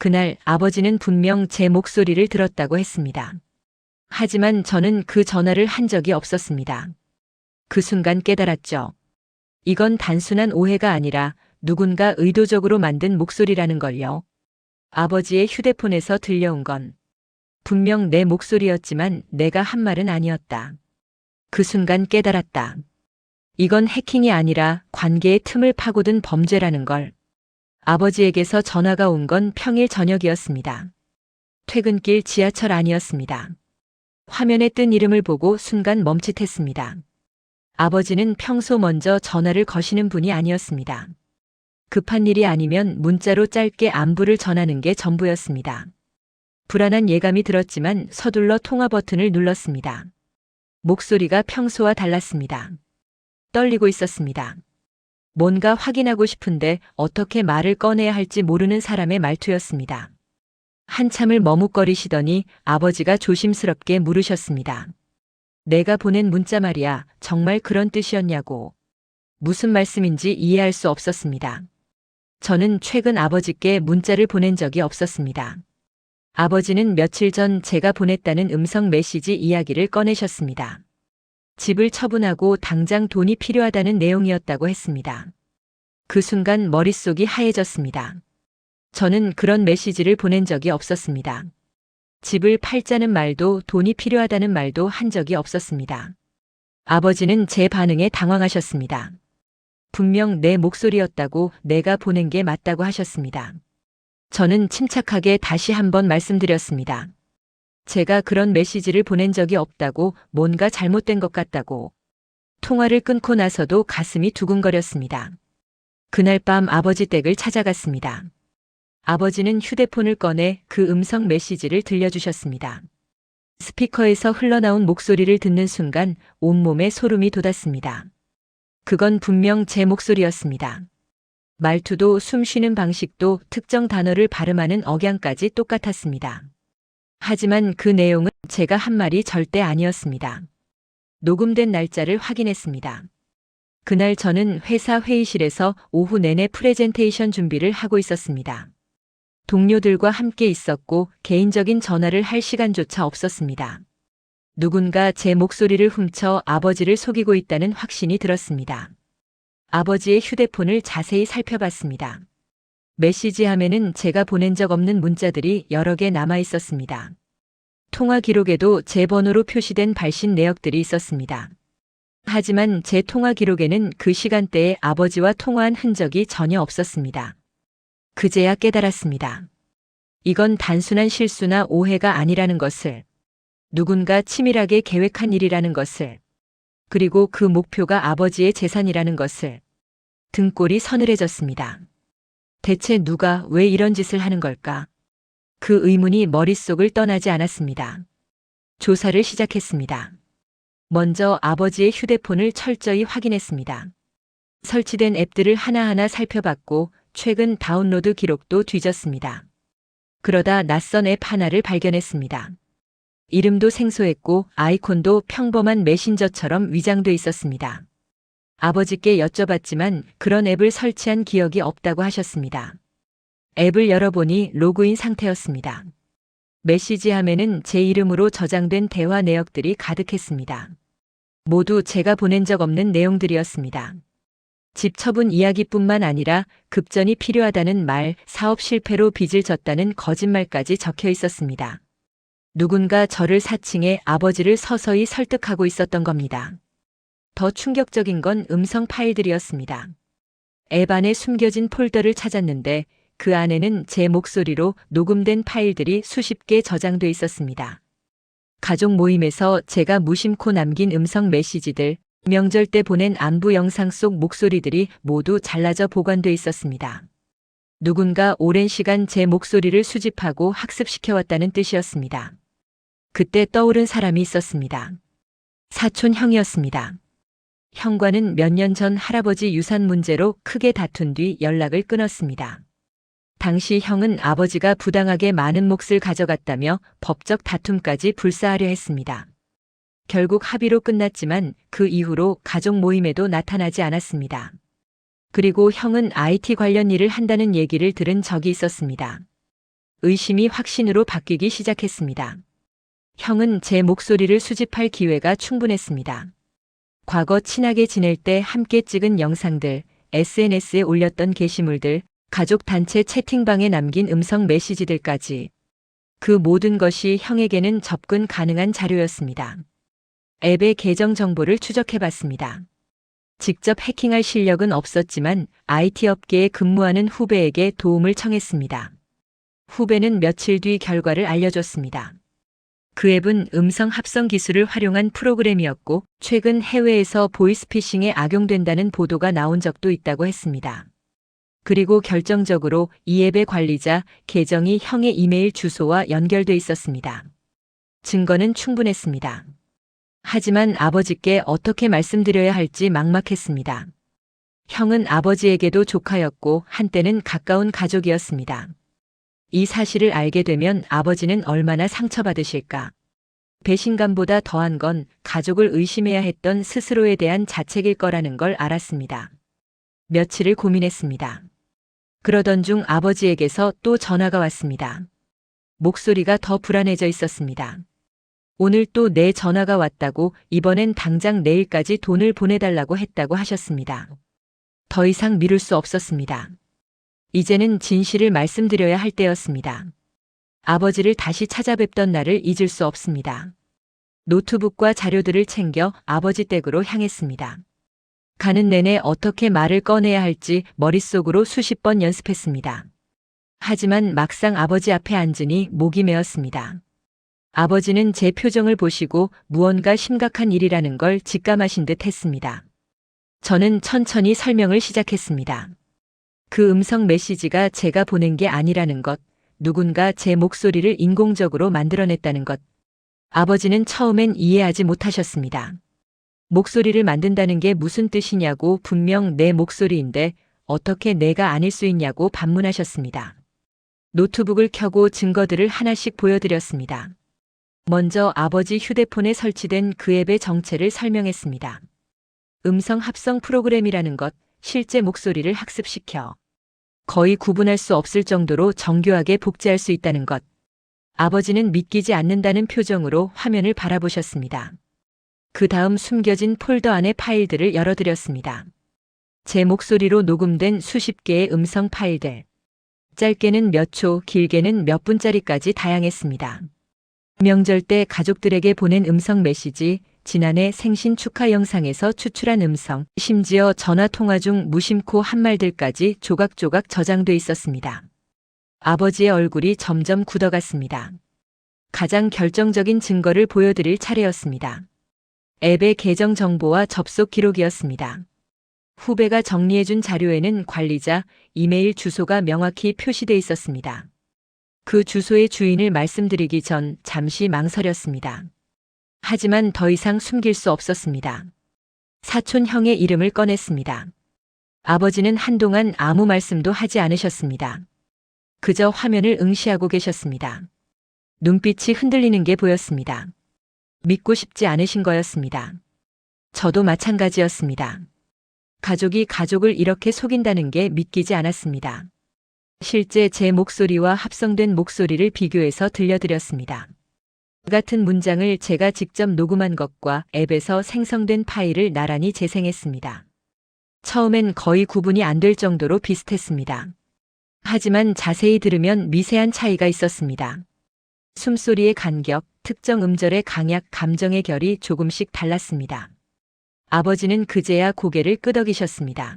그날 아버지는 분명 제 목소리를 들었다고 했습니다. 하지만 저는 그 전화를 한 적이 없었습니다. 그 순간 깨달았죠. 이건 단순한 오해가 아니라 누군가 의도적으로 만든 목소리라는 걸요. 아버지의 휴대폰에서 들려온 건 분명 내 목소리였지만 내가 한 말은 아니었다. 그 순간 깨달았다. 이건 해킹이 아니라 관계의 틈을 파고든 범죄라는 걸. 아버지에게서 전화가 온 건 평일 저녁이었습니다. 퇴근길 지하철 안이었습니다. 화면에 뜬 이름을 보고 순간 멈칫했습니다. 아버지는 평소 먼저 전화를 거시는 분이 아니었습니다. 급한 일이 아니면 문자로 짧게 안부를 전하는 게 전부였습니다. 불안한 예감이 들었지만 서둘러 통화 버튼을 눌렀습니다. 목소리가 평소와 달랐습니다. 떨리고 있었습니다. 뭔가 확인하고 싶은데 어떻게 말을 꺼내야 할지 모르는 사람의 말투였습니다. 한참을 머뭇거리시더니 아버지가 조심스럽게 물으셨습니다. 내가 보낸 문자 말이야, 정말 그런 뜻이었냐고. 무슨 말씀인지 이해할 수 없었습니다. 저는 최근 아버지께 문자를 보낸 적이 없었습니다. 아버지는 며칠 전 제가 보냈다는 음성 메시지 이야기를 꺼내셨습니다. 집을 처분하고 당장 돈이 필요하다는 내용이었다고 했습니다. 그 순간 머릿속이 하얘졌습니다. 저는 그런 메시지를 보낸 적이 없었습니다. 집을 팔자는 말도 돈이 필요하다는 말도 한 적이 없었습니다. 아버지는 제 반응에 당황하셨습니다. 분명 내 목소리였다고 내가 보낸 게 맞다고 하셨습니다. 저는 침착하게 다시 한번 말씀드렸습니다. 제가 그런 메시지를 보낸 적이 없다고 뭔가 잘못된 것 같다고. 통화를 끊고 나서도 가슴이 두근거렸습니다. 그날 밤 아버지 댁을 찾아갔습니다. 아버지는 휴대폰을 꺼내 그 음성 메시지를 들려주셨습니다. 스피커에서 흘러나온 목소리를 듣는 순간 온몸에 소름이 돋았습니다. 그건 분명 제 목소리였습니다. 말투도 숨 쉬는 방식도 특정 단어를 발음하는 억양까지 똑같았습니다. 하지만 그 내용은 제가 한 말이 절대 아니었습니다. 녹음된 날짜를 확인했습니다. 그날 저는 회사 회의실에서 오후 내내 프레젠테이션 준비를 하고 있었습니다. 동료들과 함께 있었고 개인적인 전화를 할 시간조차 없었습니다. 누군가 제 목소리를 훔쳐 아버지를 속이고 있다는 확신이 들었습니다. 아버지의 휴대폰을 자세히 살펴봤습니다. 메시지 함에는 제가 보낸 적 없는 문자들이 여러 개 남아 있었습니다. 통화 기록에도 제 번호로 표시된 발신 내역들이 있었습니다. 하지만 제 통화 기록에는 그 시간대에 아버지와 통화한 흔적이 전혀 없었습니다. 그제야 깨달았습니다. 이건 단순한 실수나 오해가 아니라는 것을, 누군가 치밀하게 계획한 일이라는 것을, 그리고 그 목표가 아버지의 재산이라는 것을, 등골이 서늘해졌습니다. 대체 누가 왜 이런 짓을 하는 걸까? 그 의문이 머릿속을 떠나지 않았습니다. 조사를 시작했습니다. 먼저 아버지의 휴대폰을 철저히 확인했습니다. 설치된 앱들을 하나하나 살펴봤고 최근 다운로드 기록도 뒤졌습니다. 그러다 낯선 앱 하나를 발견했습니다. 이름도 생소했고 아이콘도 평범한 메신저처럼 위장돼 있었습니다. 아버지께 여쭤봤지만 그런 앱을 설치한 기억이 없다고 하셨습니다. 앱을 열어보니 로그인 상태였습니다. 메시지 함에는 제 이름으로 저장된 대화 내역들이 가득했습니다. 모두 제가 보낸 적 없는 내용들이었습니다. 집 처분 이야기뿐만 아니라 급전이 필요하다는 말, 사업 실패로 빚을 졌다는 거짓말까지 적혀 있었습니다. 누군가 저를 사칭해 아버지를 서서히 설득하고 있었던 겁니다. 더 충격적인 건 음성 파일들이었습니다. 앱 안에 숨겨진 폴더를 찾았는데 그 안에는 제 목소리로 녹음된 파일들이 수십 개 저장돼 있었습니다. 가족 모임에서 제가 무심코 남긴 음성 메시지들, 명절 때 보낸 안부 영상 속 목소리들이 모두 잘라져 보관돼 있었습니다. 누군가 오랜 시간 제 목소리를 수집하고 학습시켜왔다는 뜻이었습니다. 그때 떠오른 사람이 있었습니다. 사촌 형이었습니다. 형과는 몇년 전 할아버지 유산 문제로 크게 다툰 뒤 연락을 끊었습니다. 당시 형은 아버지가 부당하게 많은 몫을 가져갔다며 법적 다툼까지 불사하려 했습니다. 결국 합의로 끝났지만 그 이후로 가족 모임에도 나타나지 않았습니다. 그리고 형은 IT 관련 일을 한다는 얘기를 들은 적이 있었습니다. 의심이 확신으로 바뀌기 시작했습니다. 형은 제 목소리를 수집할 기회가 충분했습니다. 과거 친하게 지낼 때 함께 찍은 영상들, SNS에 올렸던 게시물들, 가족 단체 채팅방에 남긴 음성 메시지들까지 그 모든 것이 형에게는 접근 가능한 자료였습니다. 앱의 계정 정보를 추적해 봤습니다. 직접 해킹할 실력은 없었지만 IT 업계에 근무하는 후배에게 도움을 청했습니다. 후배는 며칠 뒤 결과를 알려줬습니다. 그 앱은 음성 합성 기술을 활용한 프로그램이었고 최근 해외에서 보이스피싱에 악용된다는 보도가 나온 적도 있다고 했습니다. 그리고 결정적으로 이 앱의 관리자 계정이 형의 이메일 주소와 연결돼 있었습니다. 증거는 충분했습니다. 하지만 아버지께 어떻게 말씀드려야 할지 막막했습니다. 형은 아버지에게도 조카였고 한때는 가까운 가족이었습니다. 이 사실을 알게 되면 아버지는 얼마나 상처받으실까. 배신감보다 더한 건 가족을 의심해야 했던 스스로에 대한 자책일 거라는 걸 알았습니다. 며칠을 고민했습니다. 그러던 중 아버지에게서 또 전화가 왔습니다. 목소리가 더 불안해져 있었습니다. 오늘 또 내 전화가 왔다고 이번엔 당장 내일까지 돈을 보내달라고 했다고 하셨습니다. 더 이상 미룰 수 없었습니다. 이제는 진실을 말씀드려야 할 때였습니다. 아버지를 다시 찾아뵙던 날을 잊을 수 없습니다. 노트북과 자료들을 챙겨 아버지 댁으로 향했습니다. 가는 내내 어떻게 말을 꺼내야 할지 머릿속으로 수십 번 연습했습니다. 하지만 막상 아버지 앞에 앉으니 목이 메었습니다. 아버지는 제 표정을 보시고 무언가 심각한 일이라는 걸 직감하신 듯 했습니다. 저는 천천히 설명을 시작했습니다. 그 음성 메시지가 제가 보낸 게 아니라는 것, 누군가 제 목소리를 인공적으로 만들어냈다는 것. 아버지는 처음엔 이해하지 못하셨습니다. 목소리를 만든다는 게 무슨 뜻이냐고 분명 내 목소리인데 어떻게 내가 아닐 수 있냐고 반문하셨습니다. 노트북을 켜고 증거들을 하나씩 보여드렸습니다. 먼저 아버지 휴대폰에 설치된 그 앱의 정체를 설명했습니다. 음성 합성 프로그램이라는 것, 실제 목소리를 학습시켜 거의 구분할 수 없을 정도로 정교하게 복제할 수 있다는 것. 아버지는 믿기지 않는다는 표정으로 화면을 바라보셨습니다. 그 다음 숨겨진 폴더 안의 파일들을 열어드렸습니다. 제 목소리로 녹음된 수십 개의 음성 파일들. 짧게는 몇 초, 길게는 몇 분짜리까지 다양했습니다. 명절 때 가족들에게 보낸 음성 메시지, 지난해 생신 축하 영상에서 추출한 음성, 심지어 전화 통화 중 무심코 한 말들까지 조각조각 저장돼 있었습니다. 아버지의 얼굴이 점점 굳어갔습니다. 가장 결정적인 증거를 보여드릴 차례였습니다. 앱의 계정 정보와 접속 기록이었습니다. 후배가 정리해준 자료에는 관리자, 이메일 주소가 명확히 표시돼 있었습니다. 그 주소의 주인을 말씀드리기 전 잠시 망설였습니다. 하지만 더 이상 숨길 수 없었습니다. 사촌 형의 이름을 꺼냈습니다. 아버지는 한동안 아무 말씀도 하지 않으셨습니다. 그저 화면을 응시하고 계셨습니다. 눈빛이 흔들리는 게 보였습니다. 믿고 싶지 않으신 거였습니다. 저도 마찬가지였습니다. 가족이 가족을 이렇게 속인다는 게 믿기지 않았습니다. 실제 제 목소리와 합성된 목소리를 비교해서 들려드렸습니다. 같은 문장을 제가 직접 녹음한 것과 앱에서 생성된 파일을 나란히 재생했습니다. 처음엔 거의 구분이 안 될 정도로 비슷했습니다. 하지만 자세히 들으면 미세한 차이가 있었습니다. 숨소리의 간격, 특정 음절의 강약, 감정의 결이 조금씩 달랐습니다. 아버지는 그제야 고개를 끄덕이셨습니다.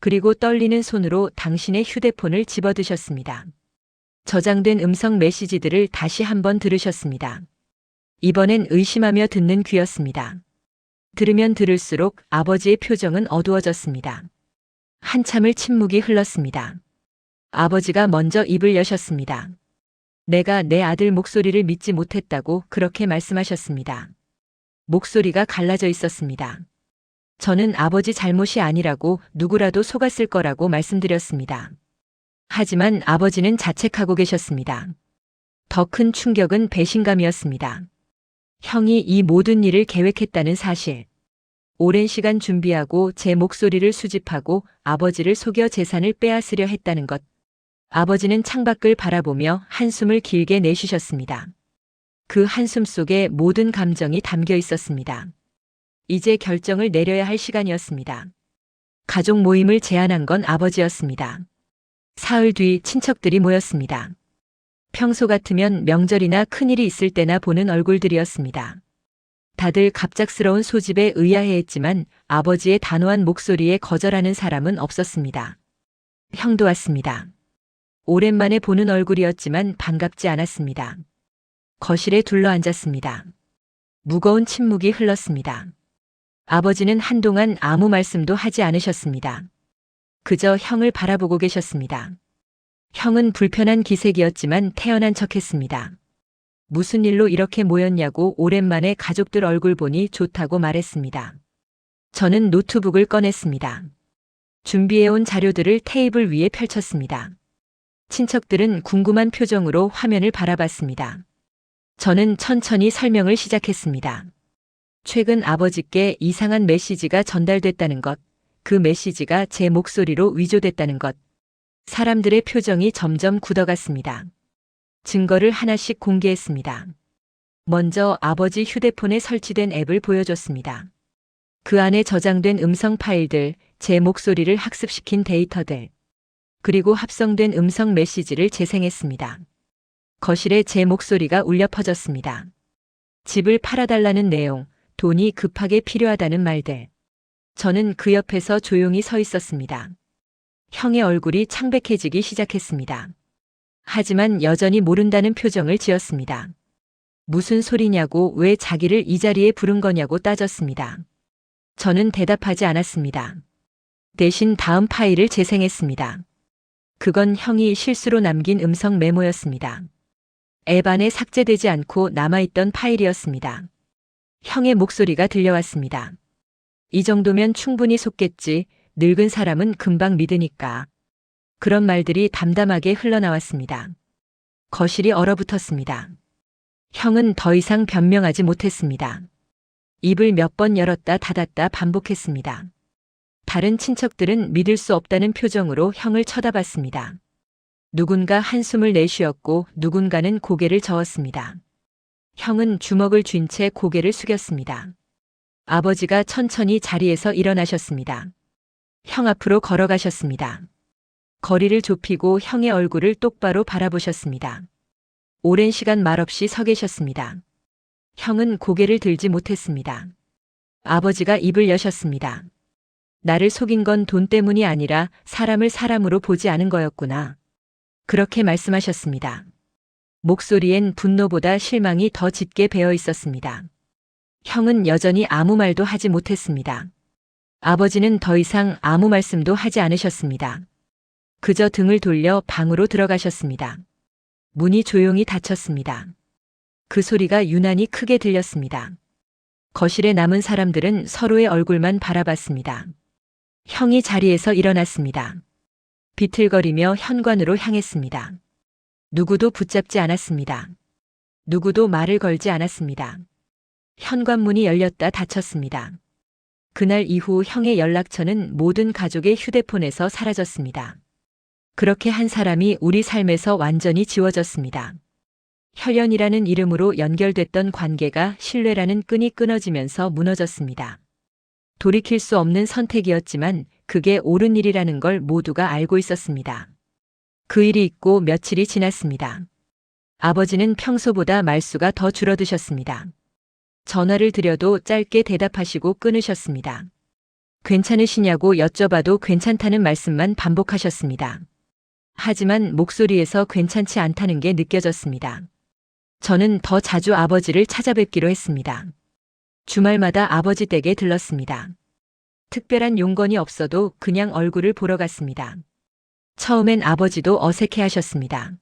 그리고 떨리는 손으로 당신의 휴대폰을 집어드셨습니다. 저장된 음성 메시지들을 다시 한번 들으셨습니다. 이번엔 의심하며 듣는 귀였습니다. 들으면 들을수록 아버지의 표정은 어두워졌습니다. 한참을 침묵이 흘렀습니다. 아버지가 먼저 입을 여셨습니다. 내가 내 아들 목소리를 믿지 못했다고 그렇게 말씀하셨습니다. 목소리가 갈라져 있었습니다. 저는 아버지 잘못이 아니라고 누구라도 속았을 거라고 말씀드렸습니다. 하지만 아버지는 자책하고 계셨습니다. 더 큰 충격은 배신감이었습니다. 형이 이 모든 일을 계획했다는 사실. 오랜 시간 준비하고 제 목소리를 수집하고 아버지를 속여 재산을 빼앗으려 했다는 것. 아버지는 창밖을 바라보며 한숨을 길게 내쉬셨습니다. 그 한숨 속에 모든 감정이 담겨 있었습니다. 이제 결정을 내려야 할 시간이었습니다. 가족 모임을 제안한 건 아버지였습니다. 사흘 뒤 친척들이 모였습니다. 평소 같으면 명절이나 큰일이 있을 때나 보는 얼굴들이었습니다. 다들 갑작스러운 소집에 의아해했지만 아버지의 단호한 목소리에 거절하는 사람은 없었습니다. 형도 왔습니다. 오랜만에 보는 얼굴이었지만 반갑지 않았습니다. 거실에 둘러앉았습니다. 무거운 침묵이 흘렀습니다. 아버지는 한동안 아무 말씀도 하지 않으셨습니다. 그저 형을 바라보고 계셨습니다. 형은 불편한 기색이었지만 태연한 척 했습니다. 무슨 일로 이렇게 모였냐고 오랜만에 가족들 얼굴 보니 좋다고 말했습니다. 저는 노트북을 꺼냈습니다. 준비해온 자료들을 테이블 위에 펼쳤습니다. 친척들은 궁금한 표정으로 화면을 바라봤습니다. 저는 천천히 설명을 시작했습니다. 최근 아버지께 이상한 메시지가 전달됐다는 것, 그 메시지가 제 목소리로 위조됐다는 것, 사람들의 표정이 점점 굳어갔습니다. 증거를 하나씩 공개했습니다. 먼저 아버지 휴대폰에 설치된 앱을 보여줬습니다. 그 안에 저장된 음성 파일들, 제 목소리를 학습시킨 데이터들, 그리고 합성된 음성 메시지를 재생했습니다. 거실에 제 목소리가 울려 퍼졌습니다. 집을 팔아달라는 내용, 돈이 급하게 필요하다는 말들. 저는 그 옆에서 조용히 서 있었습니다. 형의 얼굴이 창백해지기 시작했습니다. 하지만 여전히 모른다는 표정을 지었습니다. 무슨 소리냐고 왜 자기를 이 자리에 부른 거냐고 따졌습니다. 저는 대답하지 않았습니다. 대신 다음 파일을 재생했습니다. 그건 형이 실수로 남긴 음성 메모였습니다. 앱 안에 삭제되지 않고 남아있던 파일이었습니다. 형의 목소리가 들려왔습니다. 이 정도면 충분히 속겠지. 늙은 사람은 금방 믿으니까. 그런 말들이 담담하게 흘러나왔습니다. 거실이 얼어붙었습니다. 형은 더 이상 변명하지 못했습니다. 입을 몇 번 열었다 닫았다 반복했습니다. 다른 친척들은 믿을 수 없다는 표정으로 형을 쳐다봤습니다. 누군가 한숨을 내쉬었고 누군가는 고개를 저었습니다. 형은 주먹을 쥔 채 고개를 숙였습니다. 아버지가 천천히 자리에서 일어나셨습니다. 형 앞으로 걸어가셨습니다. 거리를 좁히고 형의 얼굴을 똑바로 바라보셨습니다. 오랜 시간 말없이 서 계셨습니다. 형은 고개를 들지 못했습니다. 아버지가 입을 여셨습니다. 나를 속인 건 돈 때문이 아니라 사람을 사람으로 보지 않은 거였구나. 그렇게 말씀하셨습니다. 목소리엔 분노보다 실망이 더 짙게 배어 있었습니다. 형은 여전히 아무 말도 하지 못했습니다. 아버지는 더 이상 아무 말씀도 하지 않으셨습니다. 그저 등을 돌려 방으로 들어가셨습니다. 문이 조용히 닫혔습니다. 그 소리가 유난히 크게 들렸습니다. 거실에 남은 사람들은 서로의 얼굴만 바라봤습니다. 형이 자리에서 일어났습니다. 비틀거리며 현관으로 향했습니다. 누구도 붙잡지 않았습니다. 누구도 말을 걸지 않았습니다. 현관문이 열렸다 닫혔습니다. 그날 이후 형의 연락처는 모든 가족의 휴대폰에서 사라졌습니다. 그렇게 한 사람이 우리 삶에서 완전히 지워졌습니다. 혈연이라는 이름으로 연결됐던 관계가 신뢰라는 끈이 끊어지면서 무너졌습니다. 돌이킬 수 없는 선택이었지만 그게 옳은 일이라는 걸 모두가 알고 있었습니다. 그 일이 있고 며칠이 지났습니다. 아버지는 평소보다 말수가 더 줄어드셨습니다. 전화를 드려도 짧게 대답하시고 끊으셨습니다. 괜찮으시냐고 여쭤봐도 괜찮다는 말씀만 반복하셨습니다. 하지만 목소리에서 괜찮지 않다는 게 느껴졌습니다. 저는 더 자주 아버지를 찾아뵙기로 했습니다. 주말마다 아버지 댁에 들렀습니다. 특별한 용건이 없어도 그냥 얼굴을 보러 갔습니다. 처음엔 아버지도 어색해 하셨습니다.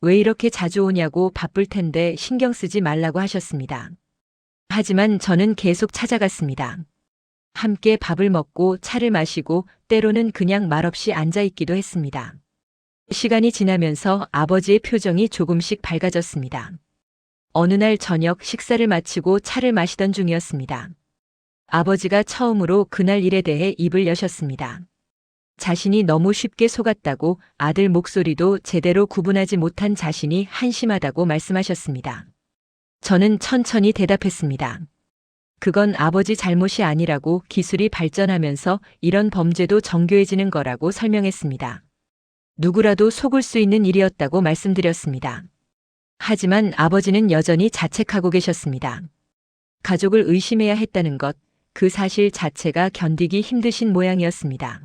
왜 이렇게 자주 오냐고 바쁠 텐데 신경 쓰지 말라고 하셨습니다. 하지만 저는 계속 찾아갔습니다. 함께 밥을 먹고 차를 마시고 때로는 그냥 말없이 앉아 있기도 했습니다. 시간이 지나면서 아버지의 표정이 조금씩 밝아졌습니다. 어느 날 저녁 식사를 마치고 차를 마시던 중이었습니다. 아버지가 처음으로 그날 일에 대해 입을 여셨습니다. 자신이 너무 쉽게 속았다고 아들 목소리도 제대로 구분하지 못한 자신이 한심하다고 말씀하셨습니다. 저는 천천히 대답했습니다. 그건 아버지 잘못이 아니라고 기술이 발전하면서 이런 범죄도 정교해지는 거라고 설명했습니다. 누구라도 속을 수 있는 일이었다고 말씀드렸습니다. 하지만 아버지는 여전히 자책하고 계셨습니다. 가족을 의심해야 했다는 것, 그 사실 자체가 견디기 힘드신 모양이었습니다.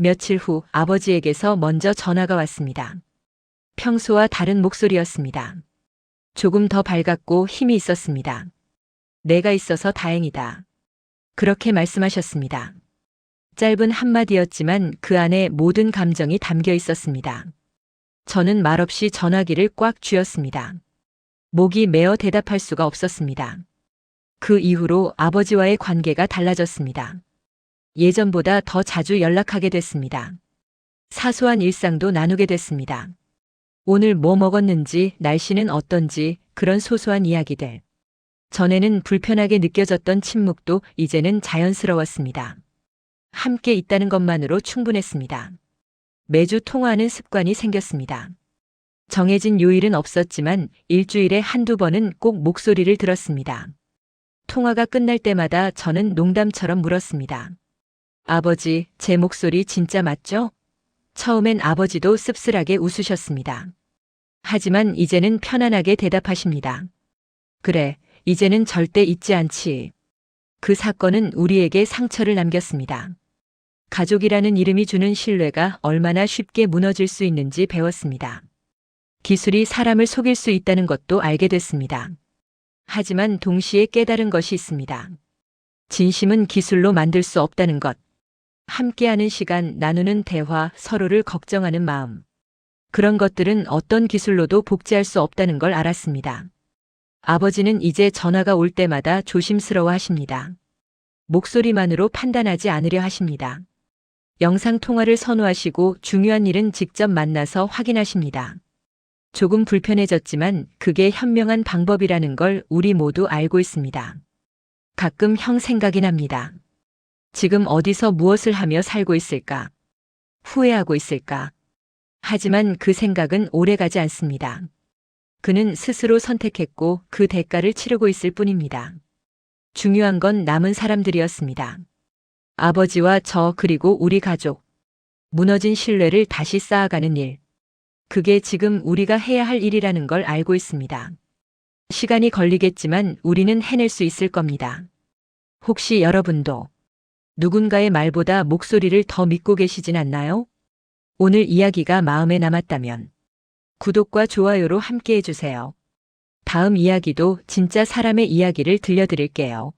며칠 후 아버지에게서 먼저 전화가 왔습니다. 평소와 다른 목소리였습니다. 조금 더 밝았고 힘이 있었습니다. 내가 있어서 다행이다. 그렇게 말씀하셨습니다. 짧은 한마디였지만 그 안에 모든 감정이 담겨 있었습니다. 저는 말없이 전화기를 꽉 쥐었습니다. 목이 메어 대답할 수가 없었습니다. 그 이후로 아버지와의 관계가 달라졌습니다. 예전보다 더 자주 연락하게 됐습니다. 사소한 일상도 나누게 됐습니다. 오늘 뭐 먹었는지, 날씨는 어떤지, 그런 소소한 이야기들. 전에는 불편하게 느껴졌던 침묵도 이제는 자연스러웠습니다. 함께 있다는 것만으로 충분했습니다. 매주 통화하는 습관이 생겼습니다. 정해진 요일은 없었지만 일주일에 한두 번은 꼭 목소리를 들었습니다. 통화가 끝날 때마다 저는 농담처럼 물었습니다. 아버지, 제 목소리 진짜 맞죠? 처음엔 아버지도 씁쓸하게 웃으셨습니다. 하지만 이제는 편안하게 대답하십니다. 그래, 이제는 절대 잊지 않지. 그 사건은 우리에게 상처를 남겼습니다. 가족이라는 이름이 주는 신뢰가 얼마나 쉽게 무너질 수 있는지 배웠습니다. 기술이 사람을 속일 수 있다는 것도 알게 됐습니다. 하지만 동시에 깨달은 것이 있습니다. 진심은 기술로 만들 수 없다는 것. 함께하는 시간, 나누는 대화, 서로를 걱정하는 마음. 그런 것들은 어떤 기술로도 복제할 수 없다는 걸 알았습니다. 아버지는 이제 전화가 올 때마다 조심스러워 하십니다. 목소리만으로 판단하지 않으려 하십니다. 영상 통화를 선호하시고 중요한 일은 직접 만나서 확인하십니다. 조금 불편해졌지만 그게 현명한 방법이라는 걸 우리 모두 알고 있습니다. 가끔 형 생각이 납니다. 지금 어디서 무엇을 하며 살고 있을까? 후회하고 있을까? 하지만 그 생각은 오래 가지 않습니다. 그는 스스로 선택했고 그 대가를 치르고 있을 뿐입니다. 중요한 건 남은 사람들이었습니다. 아버지와 저 그리고 우리 가족. 무너진 신뢰를 다시 쌓아가는 일. 그게 지금 우리가 해야 할 일이라는 걸 알고 있습니다. 시간이 걸리겠지만 우리는 해낼 수 있을 겁니다. 혹시 여러분도 누군가의 말보다 목소리를 더 믿고 계시진 않나요? 오늘 이야기가 마음에 남았다면 구독과 좋아요로 함께 해주세요. 다음 이야기도 진짜 사람의 이야기를 들려드릴게요.